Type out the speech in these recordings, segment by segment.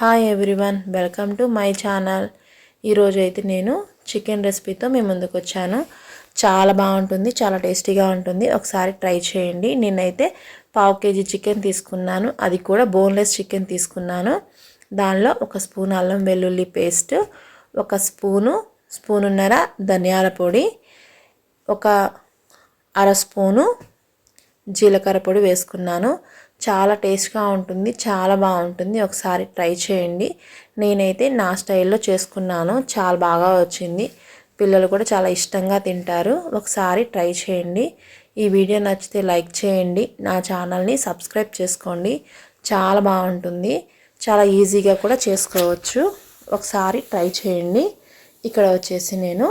Hi everyone welcome to my channel ఈరోజు అయితే నేను చికెన్ రెసిపీతో మీ ముందుకు వచ్చాను. చాలా బాగుంటుంది చాలా టేస్టీగా ఉంటుంది. ఒకసారి ట్రై చేయండి. నేనైతే పావు కేజీ చికెన్ తీసుకున్నాను. అది కూడా బోన్లెస్ చికెన్ తీసుకున్నాను. దానిలో ఒక స్పూన్ అల్లం వెల్లుల్లి పేస్ట్ ఒక స్పూను స్పూనున్నర ధనియాల పొడి ఒక అర స్పూను జీలకర్ర పొడి వేసుకున్నాను. చాలా టేస్ట్గా ఉంటుంది చాలా బాగుంటుంది. ఒకసారి ట్రై చేయండి. నేనైతే నా స్టైల్లో చేసుకున్నాను. చాలా బాగా వచ్చింది. పిల్లలు కూడా చాలా ఇష్టంగా తింటారు. ఒకసారి ట్రై చేయండి. ఈ వీడియో నచ్చితే లైక్ చేయండి. నా ఛానల్ని సబ్స్క్రైబ్ చేసుకోండి. చాలా బాగుంటుంది. చాలా ఈజీగా కూడా చేసుకోవచ్చు. ఒకసారి ట్రై చేయండి. ఇక్కడ వచ్చేసి నేను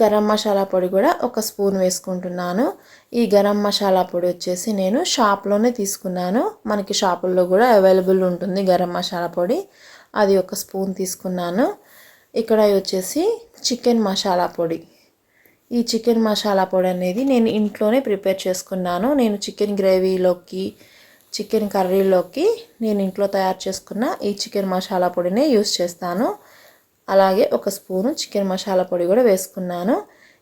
గరం మసాలా పొడి కూడా ఒక స్పూన్ వేసుకుంటున్నాను. ఈ గరం మసాలా పొడి వచ్చేసి నేను షాప్లోనే తీసుకున్నాను. మనకి షాపుల్లో కూడా అవైలబుల్ ఉంటుంది గరం మసాలా పొడి. అది ఒక స్పూన్ తీసుకున్నాను. ఇక్కడ వచ్చేసి చికెన్ మసాలా పొడి. ఈ చికెన్ మసాలా పొడి అనేది నేను ఇంట్లోనే ప్రిపేర్ చేసుకున్నాను. నేను చికెన్ గ్రేవీలోకి చికెన్ కర్రీలోకి నేను ఇంట్లో తయారు చేసుకున్న ఈ చికెన్ మసాలా పొడినే యూస్ చేస్తాను. అలాగే ఒక స్పూను చికెన్ మసాలా పొడి కూడా వేసుకున్నాను.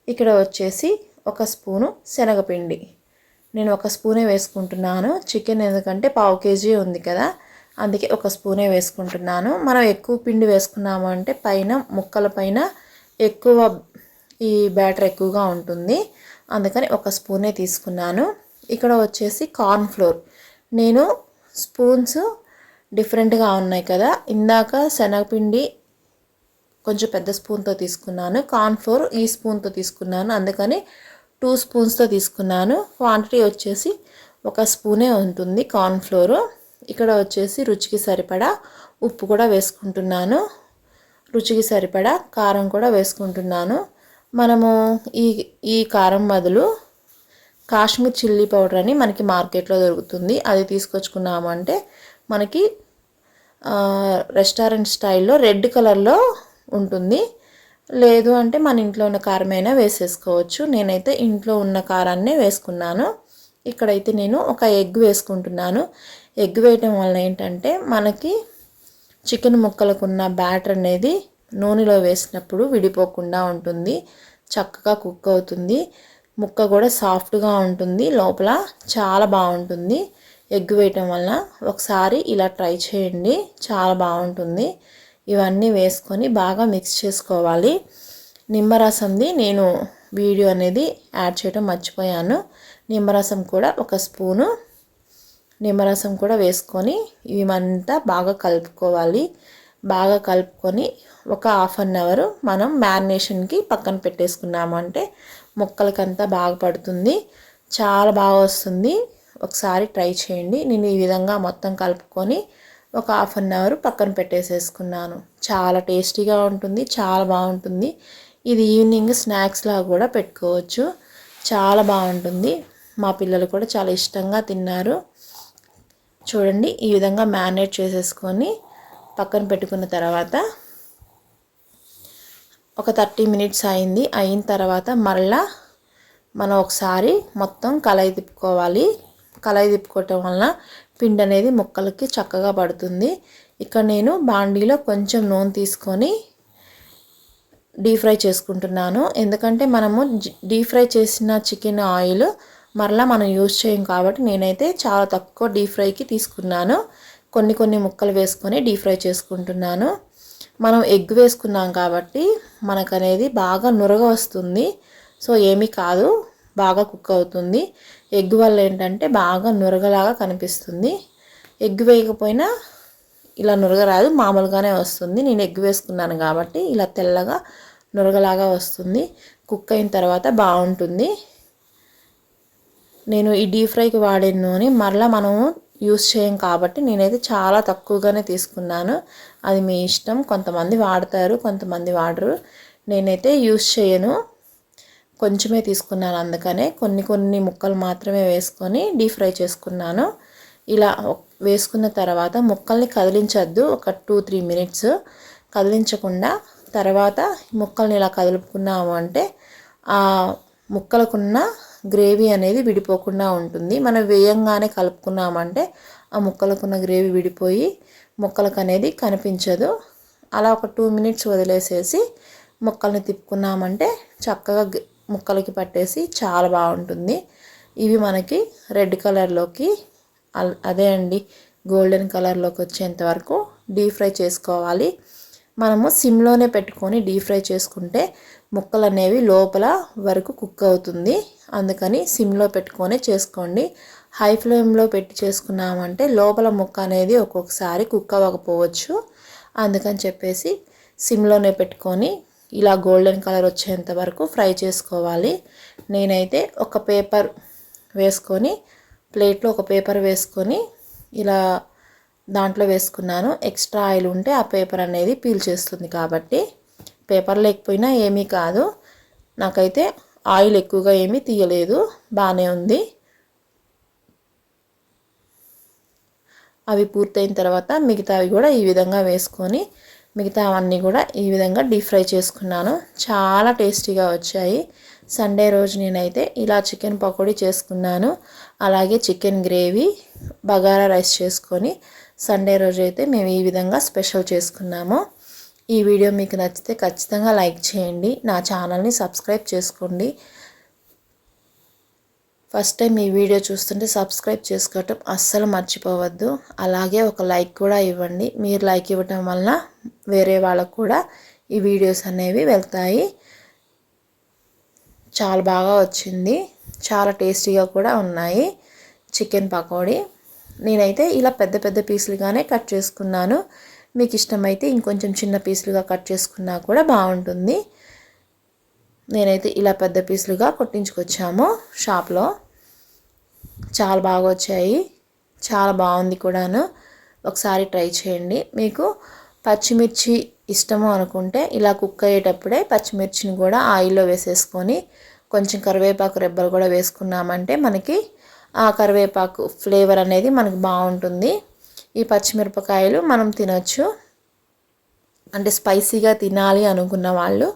ఇక్కడ వచ్చేసి ఒక స్పూను శనగపిండి. నేను ఒక స్పూనే వేసుకుంటున్నాను. చికెన్ ఎందుకంటే పావు కేజీ ఉంది కదా అందుకే ఒక స్పూనే వేసుకుంటున్నాను. మనం ఎక్కువ పిండి వేసుకున్నాము అంటే పైన ముక్కల పైన ఎక్కువ ఈ బ్యాటర్ ఎక్కువగా ఉంటుంది. అందుకని ఒక స్పూనే తీసుకున్నాను. ఇక్కడ వచ్చేసి కార్న్ ఫ్లోర్. నేను స్పూన్స్ డిఫరెంట్గా ఉన్నాయి కదా ఇందాక శనగపిండి కొంచెం పెద్ద స్పూన్తో తీసుకున్నాను. కార్న్ ఫ్లోర్ ఈ స్పూన్తో తీసుకున్నాను. అందుకని టూ స్పూన్స్తో తీసుకున్నాను. క్వాంటిటీ వచ్చేసి ఒక స్పూనే ఉంటుంది కార్న్ ఫ్లోరు. ఇక్కడ వచ్చేసి రుచికి సరిపడా ఉప్పు కూడా వేసుకుంటున్నాను. రుచికి సరిపడా కారం కూడా వేసుకుంటున్నాను. మనము ఈ ఈ కారం బదులు కాశ్మీర్ చిల్లీ పౌడర్ అని మనకి మార్కెట్లో దొరుకుతుంది. అది తీసుకొచ్చుకున్నామంటే మనకి రెస్టారెంట్ స్టైల్లో రెడ్ కలర్లో ఉంటుంది. లేదు అంటే మన ఇంట్లో ఉన్న కారమైనా వేసేసుకోవచ్చు. నేనైతే ఇంట్లో ఉన్న కారాన్నే వేసుకున్నాను. ఇక్కడైతే నేను ఒక ఎగ్ వేసుకుంటున్నాను. ఎగ్ వేయటం వల్ల ఏంటంటే మనకి చికెన్ ముక్కలకున్న బ్యాటర్ అనేది నూనెలో వేసినప్పుడు విడిపోకుండా ఉంటుంది. చక్కగా కుక్ అవుతుంది. ముక్క కూడా సాఫ్ట్గా ఉంటుంది. లోపల చాలా బాగుంటుంది. ఎగ్ వేయటం వల్ల ఒకసారి ఇలా ట్రై చేయండి. చాలా బాగుంటుంది. ఇవన్నీ వేసుకొని బాగా మిక్స్ చేసుకోవాలి. నిమ్మరసంది నేను వీడియో అనేది యాడ్ చేయడం మర్చిపోయాను. నిమ్మరసం కూడా ఒక స్పూను. నిమ్మరసం కూడా వేసుకొని ఇవంతా బాగా కలుపుకోవాలి. బాగా కలుపుకొని ఒక హాఫ్ అన్ అవర్ మనం మ్యారినేషన్కి పక్కన పెట్టేసుకున్నామంటే ముక్కలకంతా బాగా పడుతుంది. చాలా బాగా వస్తుంది. ఒకసారి ట్రై చేయండి. నేను ఈ విధంగా మొత్తం కలుపుకొని ఒక హాఫ్ అన్ అవర్ పక్కన పెట్టేసేసుకున్నాను. చాలా టేస్టీగా ఉంటుంది చాలా బాగుంటుంది. ఇది ఈవినింగ్ స్నాక్స్లా కూడా పెట్టుకోవచ్చు. చాలా బాగుంటుంది. మా పిల్లలు కూడా చాలా ఇష్టంగా తిన్నారు. చూడండి ఈ విధంగా మ్యారినేట్ చేసేసుకొని పక్కన పెట్టుకున్న తర్వాత ఒక థర్టీ మినిట్స్ అయింది. అయిన తర్వాత మరలా మనం ఒకసారి మొత్తం కలయి తిప్పుకోవాలి. కలయి తిప్పుకోవటం వలన పిండి అనేది ముక్కలకి చక్కగా పడుతుంది. ఇక్కడ నేను బాండీలో కొంచెం నూనె తీసుకొని డీప్ ఫ్రై చేసుకుంటున్నాను. ఎందుకంటే మనము డీప్ ఫ్రై చేసిన చికెన్ ఆయిల్ మరలా మనం యూజ్ చేయం కాబట్టి నేనైతే చాలా తక్కువ డీప్ ఫ్రైకి తీసుకున్నాను. కొన్ని కొన్ని ముక్కలు వేసుకొని డీప్ ఫ్రై చేసుకుంటున్నాను. మనం ఎగ్ వేసుకున్నాం కాబట్టి మనకు అనేది బాగా నురగ వస్తుంది. సో ఏమీ కాదు. బాగా కుక్ అవుతుంది. ఎగ్ వల్ల ఏంటంటే బాగా నురగలాగా కనిపిస్తుంది. ఎగ్ వేయకపోయినా ఇలా నురగరాదు మామూలుగానే వస్తుంది. నేను ఎగ్ వేసుకున్నాను కాబట్టి ఇలా తెల్లగా నురగలాగా వస్తుంది. కుక్ అయిన తర్వాత బాగుంటుంది. నేను ఈ డీప్ ఫ్రైకి వాడే నూనె మరలా మనము యూస్ చేయం కాబట్టి నేనైతే చాలా తక్కువగానే తీసుకున్నాను. అది మీ ఇష్టం. కొంతమంది వాడతారు కొంతమంది వాడరు. నేనైతే యూస్ చేయను. కొంచెమే తీసుకున్నాను అందుకనే కొన్ని కొన్ని ముక్కలు మాత్రమే వేసుకొని డీప్ ఫ్రై చేసుకున్నాను. ఇలా వేసుకున్న తర్వాత ముక్కల్ని కదిలించద్దు ఒక టూ త్రీ మినిట్స్ కదిలించకుండా తర్వాత ముక్కల్ని ఇలా కదులుకున్నాము అంటే ఆ ముక్కలకున్న గ్రేవీ అనేది విడిపోకుండా ఉంటుంది. మనం వేయంగానే కలుపుకున్నామంటే ఆ ముక్కలకున్న గ్రేవీ విడిపోయి ముక్కలకు అనేది కనిపించదు. అలా ఒక టూ మినిట్స్ వదిలేసేసి ముక్కల్ని తిప్పుకున్నామంటే చక్కగా ముక్కలకి పట్టేసి చాలా బాగుంటుంది. ఇవి మనకి రెడ్ కలర్లోకి అదే అండి గోల్డెన్ కలర్లోకి వచ్చేంత వరకు డీప్ ఫ్రై చేసుకోవాలి. మనము సిమ్లోనే పెట్టుకొని డీప్ ఫ్రై చేసుకుంటే ముక్కలు అనేవి లోపల వరకు కుక్ అవుతుంది. అందుకని సిమ్లో పెట్టుకొని చేసుకోండి. హై ఫ్లేమ్లో పెట్టి చేసుకున్నామంటే లోపల ముక్క అనేది ఒక్కొక్కసారి కుక్ అవ్వకపోవచ్చు. అందుకని చెప్పేసి సిమ్లోనే పెట్టుకొని ఇలా గోల్డెన్ కలర్ వచ్చేంత వరకు ఫ్రై చేసుకోవాలి. నేనైతే ఒక పేపర్ వేసుకొని ప్లేట్లో ఒక పేపర్ వేసుకొని ఇలా దాంట్లో వేసుకున్నాను. ఎక్స్ట్రా ఆయిల్ ఉంటే ఆ పేపర్ అనేది పీల్ చేస్తుంది కాబట్టి. పేపర్ లేకపోయినా ఏమీ కాదు. నాకైతే ఆయిల్ ఎక్కువగా ఏమీ తీయలేదు. బాగానే ఉంది. అవి పూర్తయిన తర్వాత మిగతావి కూడా ఈ విధంగా వేసుకొని మిగతా అవన్నీ కూడా ఈ విధంగా డీప్ ఫ్రై చేసుకున్నాను. చాలా టేస్టీగా వచ్చాయి. సండే రోజు నేనైతే ఇలా చికెన్ పకోడీ చేసుకున్నాను. అలాగే చికెన్ గ్రేవీ బగారా రైస్ చేసుకొని సండే రోజు అయితే మేము ఈ విధంగా స్పెషల్ చేసుకున్నాము. ఈ వీడియో మీకు నచ్చితే ఖచ్చితంగా లైక్ చేయండి. నా ఛానల్ని సబ్స్క్రైబ్ చేసుకోండి. ఫస్ట్ టైం ఈ వీడియో చూస్తుంటే సబ్స్క్రైబ్ చేసుకోవటం అస్సలు మర్చిపోవద్దు. అలాగే ఒక లైక్ కూడా ఇవ్వండి. మీరు లైక్ ఇవ్వటం వలన వేరే వాళ్ళకు కూడా ఈ వీడియోస్ అనేవి వెళ్తాయి. చాలా బాగా వచ్చింది. చాలా టేస్టీగా కూడా ఉన్నాయి. చికెన్ పకోడీ. నేనైతే ఇలా పెద్ద పెద్ద పీసులుగానే కట్ చేసుకున్నాను. మీకు ఇష్టమైతే ఇంకొంచెం చిన్న పీసులుగా కట్ చేసుకున్నా కూడా బాగుంటుంది. నేనైతే ఇలా పెద్ద పీసులుగా కొట్టించుకొచ్చాము షాప్లో. చాలా బాగా వచ్చాయి. చాలా బాగుంది కూడాను. ఒకసారి ట్రై చేయండి. మీకు పచ్చిమిర్చి ఇష్టము అనుకుంటే ఇలా కుక్ అయ్యేటప్పుడే పచ్చిమిర్చిని కూడా ఆయిల్లో వేసేసుకొని కొంచెం కరివేపాకు రెబ్బలు కూడా వేసుకున్నామంటే మనకి ఆ కరివేపాకు ఫ్లేవర్ అనేది మనకు బాగుంటుంది. ఈ పచ్చిమిరపకాయలు మనం తినొచ్చు. అంటే స్పైసీగా తినాలి అనుకున్న వాళ్ళు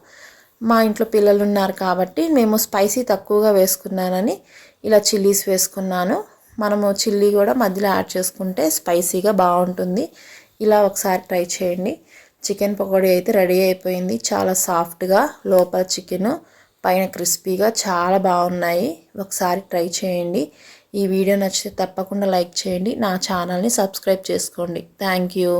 మా ఇంట్లో పిల్లలు ఉన్నారు కాబట్టి మేము స్పైసీ తక్కువగా వేసుకున్నానని ఇలా చిల్లీస్ వేసుకున్నాను. మనము చిల్లీ కూడా మధ్యలో యాడ్ చేసుకుంటే స్పైసీగా బాగుంటుంది. ఇలా ఒకసారి ట్రై చేయండి. చికెన్ పకోడీ అయితే రెడీ అయిపోయింది. చాలా సాఫ్ట్గా లోపల చికెన్ పైన క్రిస్పీగా చాలా బాగున్నాయి. ఒకసారి ట్రై చేయండి. ఈ వీడియో నచ్చితే తప్పకుండా లైక్ చేయండి. నా ఛానల్ని సబ్స్క్రైబ్ చేసుకోండి. Thank you.